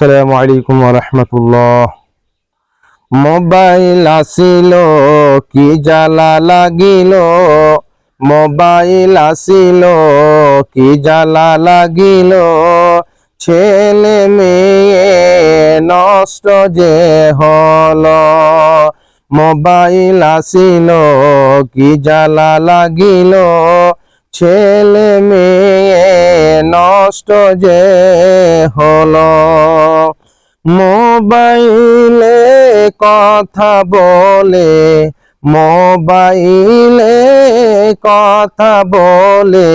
আসসালামু আলাইকুম রহমতুল্লাহ। মোবাইল আসিল, কি জ্বালা লাগিল? মোবাইল আসিল, কি জ্বালা লাগিল? ছেলে মেয়ে নষ্ট যে হল? মোবাইল আসিল, কি জ্বালা লাগিল? ছেলে মেয়ে নষ্ট যে হলো। মোবাইলে কথা বলে, মোবাইলে কথা বলে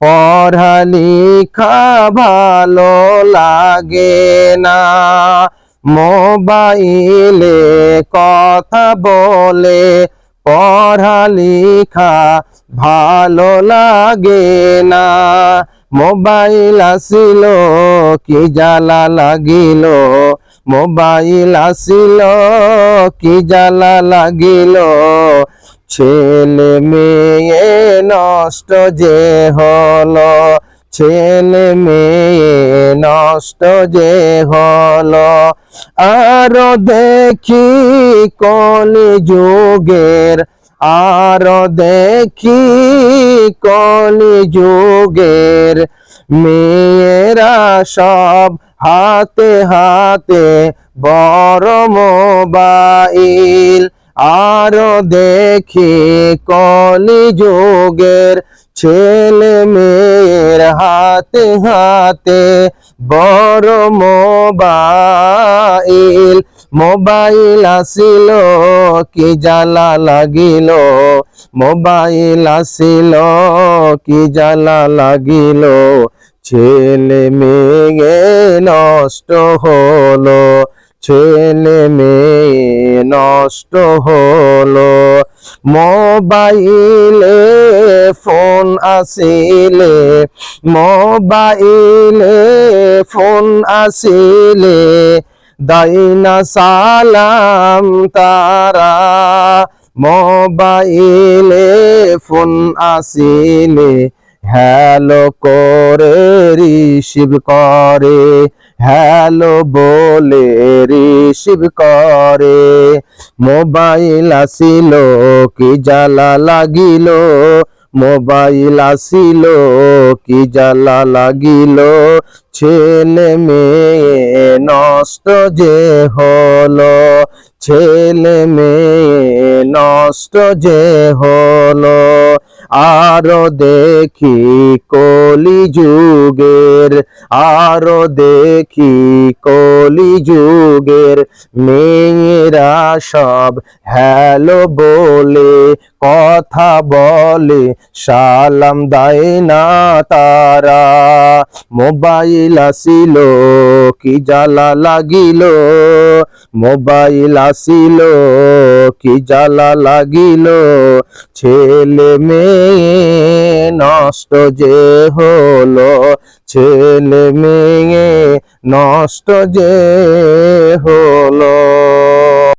পড়ালেখা ভালো লাগে না। মোবাইলে কথা বলে পড়ালেখা ভালো লাগে না। মোবাইল আসিল, কি জ্বালা লাগিল? মোবাইল আসিল, কি জ্বালা লাগিল? ছেলে মেয়ে নষ্ট যে হলো, ছেলে মেয়ে নষ্ট যে হল। আর দেখি কলি যুগের আর দেখি কলি যুগের মেয়েরা সব হাতে হাতে বড় মোবাইল। আর দেখি কলি যুগের ছেলে মেয়ের হাতে হাতে বড় মোবাইল। মোবাইল আসিল, কি জ্বালা লাগিল? মোবাইল আসিল, কি জ্বালা লাগিল? ছেলে মেয়ে নষ্ট হলো, ছেলে মেয়ে নষ্ট হলো। মোবাইলে ফোন আসিলে, মোবাইলে ফোন আসিলে দাইনা সালাম তারা মোবাইলে ফোন আসিলে, হ্যালো করে রিসিভ করে, হ্যালো বলে রিসিভ করে। মোবাইল আসিল, কি জ্বালা লাগিল মোবাইল আসিল, কি জ্বালা লাগিল? ছেলে মেয়ে নষ্ট যে হল, ছেলে মেয়ে নষ্ট যে হলো। আরও দেখি কলি যুগের আরও দেখি কলি যুগের মেয়েরা সব হ্যালো বলে, কথা বলে, সালাম দেয় না তারা। মোবাইল আসিল, কি জ্বালা লাগিল মোবাইল আসিল, কি জ্বালা লাগিল? ছেলে মেয়ে নষ্ট যে হলো, ছেলে মেয়ে নষ্ট যে হলো।